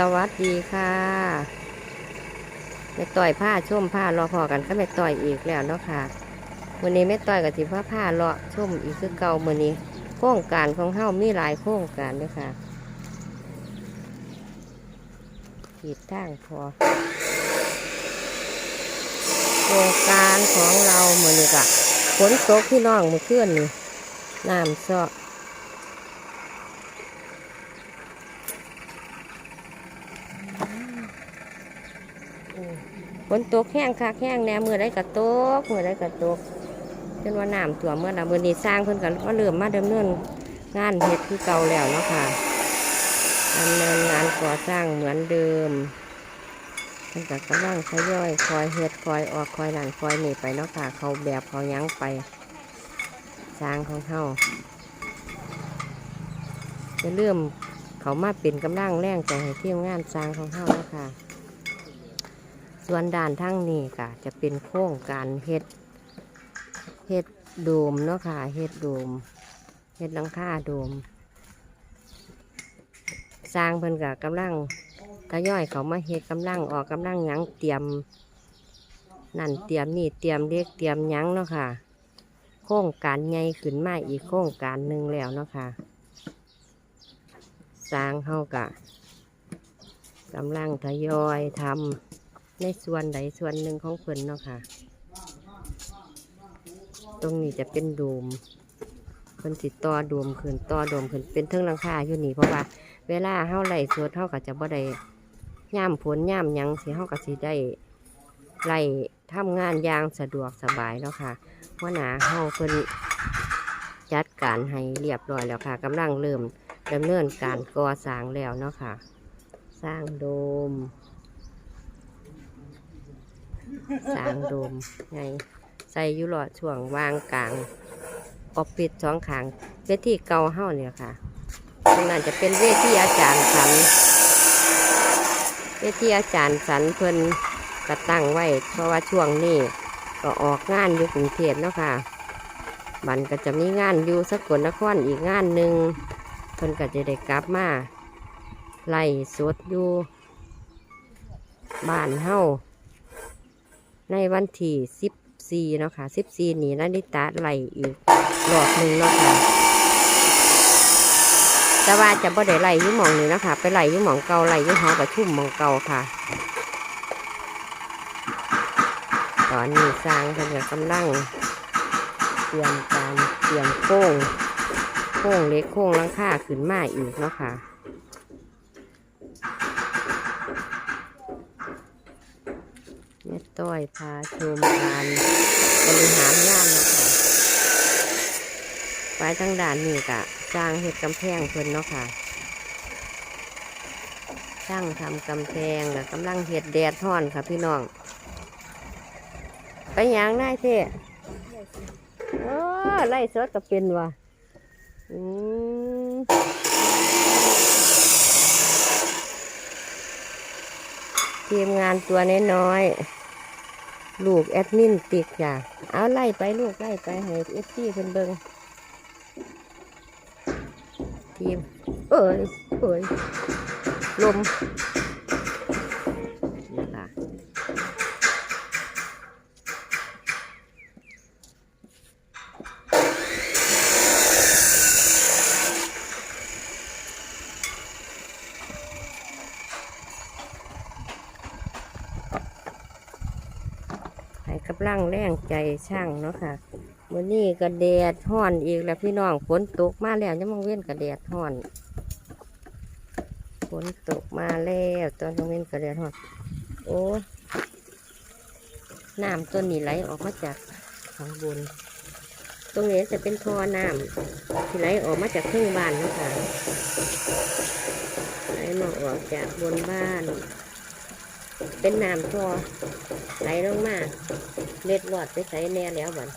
สวัสดีค่ะแม่ต่อยผ้าชุ่มผ้ารอพอกันก็แม่ต่อยอีกแล้วเนาะค่ะวันนี้แม่ต่อยกับสิผ้าผ้ารอชุ่มอีกคือเก่ามือนี้ โครงการของเฮามีหลายโครงการเด้วยค่ะขีดตั้งพอ โครงการของเราเหมือนกับฝนตกพี่น้องเมื่อคืนนี่น้ำซอกฝ นตกแห้งคักแห้งแน่มือได้กระตกมือได้กระตกจนว่าน้ำตัวเมื่อน่ะมือนี้สร้างเพิ่นกันก็เริ่มมาดำเนินงานเฮ็ดคือเก่าแล้วเนาะค่ะดำเนินงานก่อสร้างเหมือนเดิมเพิ่นก็กำลังทยอยคอยเฮ็ดคอยออกคอยนั่นคอยหนีไปเนาะค่ะเขาแบบเขายั้งไปสร้างของเฮาจะเริ่มเขามาเป็นกำลังแรงใจให้ทีมงานสร้างของเฮาเนาะค่ะ ส่วนด้านทั้งนี้ก็จะเป็นโครงการเฮ็ดเฮ็ดโดมเนาะค่ะเฮ็ดโดมเฮ็ดหลังคาโดม สร้างเพิ่นก็กำลังทยอยเขามาเฮ็ดกำลังออกกำลังยังเตรียม นั่นเตรียมนี่เตรียมเล็กเตรียมยังเนาะค่ะ โครงการใหญ่ขึ้นมาอีกโครงการหนึ่งแล้วเนาะค่ะ สร้างเฮากะกำลังทยอยทำ ในส่วนใดส่วนหนึ่งของเพิ่นเนาะค่ะ ตรงนี้จะเป็นโดมเพิ่นติดต่อโดมขึ้นต่อโดมขึ้นเป็นเทิงหลังคาอยู่นี่เพราะว่า เวลาเฮาไล่สวดเฮาก็จะบ่ได้ย่ามผลย่ามหยังสิเฮาก็สิได้ไล่ทำงานอย่างสะดวกสบายเนาะค่ะเพราะหนาเฮาเพิ่นจัดการให้เรียบร้อยแล้วค่ะกำลังเริ่มดำเนินการก่อสร้างแล้วเนาะค่ะ สร้างโดม สางโดมไงใส่อยุหลอดช่วงวางกลางออฟฟิศสองขางเวทีเก่าเฮ้าเนี่ยค่ะ ตรงนั้นจะเป็นเวทีอาจารย์สัน เวทีอาจารย์สันเพิ่นกระตั้งไว้ เพราะว่าช่วงนี้ก็ออกงานอยู่กรุงเทพเนาะค่ะมันก็จะมีงานอยู่สกลนครอีกงานหนึ่งเพิ่นก็จะได้กลับมาไล่สดอยู่บ้านเฮ้า ในวันที่สิบสี่เนาะค่ะสิบสี่นี่นาฬิตาไหลอีกรอบหนึ่งเนาะค่ะแต่ว่าจะบ่ได้ไหลยุ่หมองนี่เนะคะไปไหลยุ่หมองเก่าไหลยุ่หอประชุมหมองเก่าค่ะ ตอนนี้สร้างเพิ่นก็กำลังเตรียมการเตรียมโค้งโค้งเล็กโค้งลังคาขึ้นมาอีกเนาะค่ะ แม่ ต้อยพาชมการบริหารงานนะคะไปทางด่านนี่กะสร้างเห็ดกำแพงเพิ่นเนาะค่ะช่างทำกำแพงกำลังเห็ดแดดท่อนค่ะพี่น้อง ไปยังได้เท่โอ้ไล่สดก็เป็นว่ะอืมทีมงานตัวน้อยๆ ลูกแอดมินติกจ้ะเอาไล่ไปลูกไล่ไปให้เอฟซีเพิ่นเบิงทีมเอ้ยเอ้ยลมำลังแรงใจช่างเนาะค่ะมื้อนี้ก็แดดห้อนอีกแล้วพี่น้องฝนตกมาแล้วยังมองเว้นก็แดดห้อนฝนตกมาแล้วตอนกลางเว้นก็แดดห้อน โอ้น้ำต้นนี้ไหลออกมาจากข้างบน ตรงนี้จะเป็นท่อน้ำที่ไหลออกมาจากครึ่งบ้านเนาะค่ะไหลมาออกจากบนบ้าน เป็นน้ำท่อไหลลงมาเล็ดรอดไปใส่แน่แล้วบัน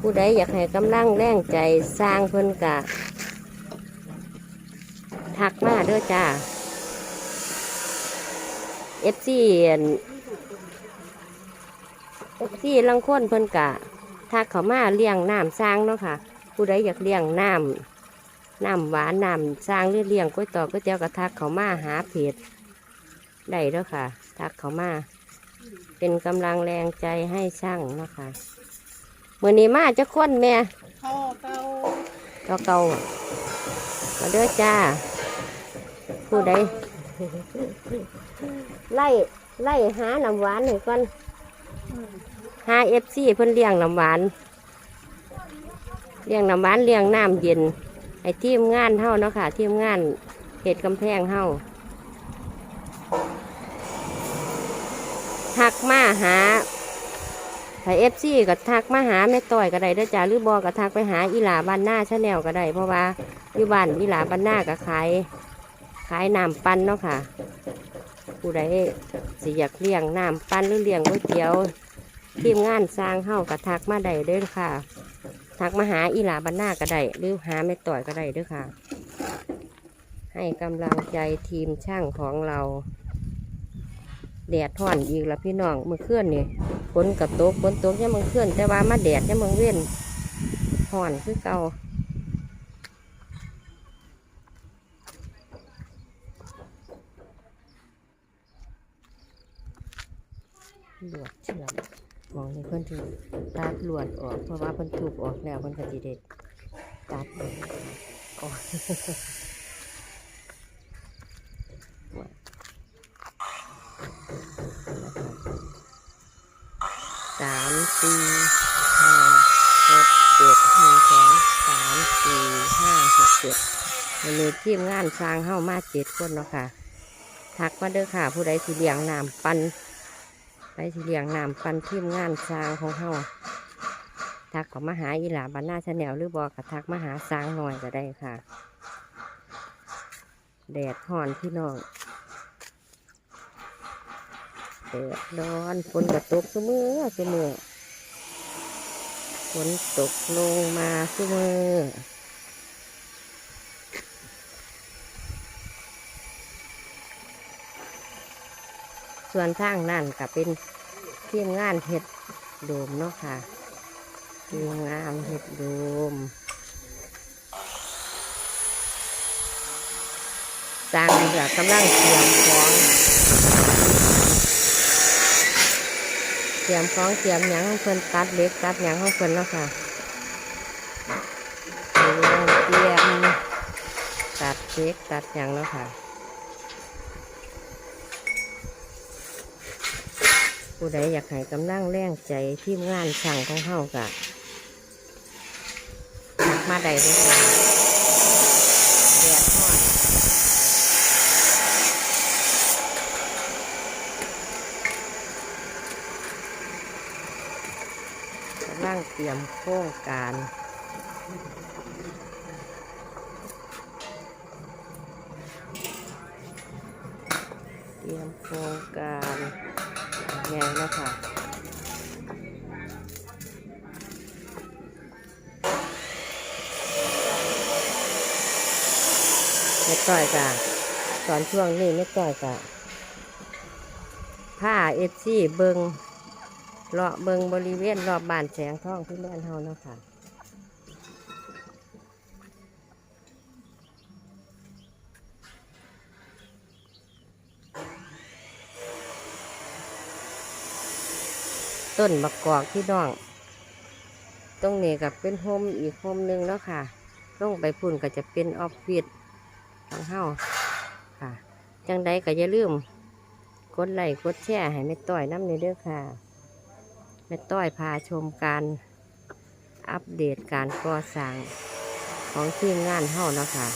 ผู้ใดอยากให้กำลังแรงใจสร้างเพิ่นกะทักมาเด้อจ้าเอฟซีเอฟซีลังคนเพิ่นกะ ทักเขามาเลี้ยงน้ำสร้างเนาะค่ะ ผู้ใดอยากเลี้ยงน้ำน้ำหวานน้ำสร้างหรือเลี้ยงก๋วยตอกก๋วยเตี๋ยวกระทักเขามาหาเพจได้เด้อค่ะ ทักเขามา เป็นกำลังแรงใจให้ช่างเนาะคะเมื่อนี้มาจะค้นแม่เข้าเก้าก็เก่ามาเด้อจ้า ผู้ใดไล่ไล่หาน้ำหวานหน่อยก่อน หาเอฟซีเพิ่นเลี้ยงน้ำหวาน เลี้ยงน้ำหวานเลี้ยงน้ำเย็น ไอ้ทีมงานเฮาเนาะค่ะ ทีมงานเหตุกำแพงเฮาทักมาหาถ้าเอฟซีก็ทักมาหาแม่ต่อยก็ได้เด้จ้าหรือบอก็ทักไปหาอีหลาบ้านหน้าชาแนลก็ได้เพราะว่าอยู่บ้านอีหลาบ้านหน้าก็ขายขายน้ำปั้นเนาะค่ะ ผู้ใดสิอยากเลี้ยงน้ำปั้นหรือเลี้ยงก๋วยเตี๋ยว ทีมงานสร้างเฮาก็ทักมาได้เด้อค่ะ ทักมาหาอีหลาบ้านหน้าก็ได้หรือหาแม่ต่อยก็ได้เด้อค่ะ ให้กำลังใจทีมช่างของเราแดดท่อนอีกแล้วพี่น้องเมื่อคืนนี่ฝนกับตกฝนตกเนี่ยมมื่อคืนแต่ว่ามาแดดเนี่ยมือเว้นห่อนคือเก่าลวดเชื่อม มองนี่เพื่อนถือตัดลวดออก เพราะว่าเพิ่นถูกออกแล้วเพิ่นก็สิเด็ดตัดออกสามสี่ห้าหกเจ็ดหนึ่งสองสามสี่ห้าหกเจ็ดวันนี้ทีมงานสร้างเข้ามาเจ็ดคนเนาะค่ะทักมาเด้อค่ะ ผู้ใดสิเลียงน้ำปัน ใครสิเลี้ยงน้ำปันทีมงานสร้างของเฮาทักของมหาอีหลาบานหน้าชาแนลหรือบอกกับทักมหาสร้างหน่อยก็ได้ค่ะ แดดห่อนพี่น้องแดดร้อนฝนก็ตกเสมอเสมอฝนตกลงมาเสมอ ส่วนทางนั่นก็เป็นทีมงานเห็ดโดมเนาะค่ะทีมงานเห็ดโดมสร้างก็กำลังเตรียมของเตรียมของเตรียมหยังของเพิ่นตัดเล็กตัดหยังของเพิ่นแล้วค่ะเตรียมเตรียมตัดเล็กตัดหยังแล้วค่ะ ผู้ใดอยากให้กำลังแรงใจทีมงานช่างของเฮากะหักมาได้เลยค่ะแดดร้อดกำลังเตรียมโครงการ เตรียมโครงการไงแล้วค่ะไม่ต่อยจ้ะตอนช่วงนี้ไม่ต่อยจ้ะผ้าเอฟซีเบิงเลาะเบิงบริเวณรอบบ้านแสงทองที่แม่นเฮาเนาะค่ะ ต้นบักกอกที่น้อง ตรงนี้กับเป็นโฮมอีกโฮมหนึ่งแล้วค่ะลงไปพุ่นก็จะเป็นออฟฟิศของเฮาค่ะจังใดก็อย่าลืมกดไลค์กดแชร์ให้แม่ต้อยน้ำในเด้อค่ะแม่ต้อยพาชมการอัปเดตการก่อสร้างของทีมงานเฮาเนาะค่ะ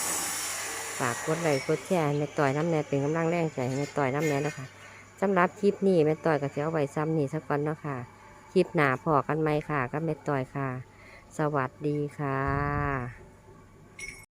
ฝากกดไลค์กดแชร์แม่ต้อยน้ำแน่เป็นกำลังแรงใจให้แม่ต้อยน้ำแน่แล้วค่ะสำหรับคลิปนี้แม่ต้อยก็จะเอาไว้ซ้ำนี่สักก่อนเนาะค่ะ คลิปหนาพอกันไหมค่ะก็เม่ต้อยค่ะ สวัสดีค่ะ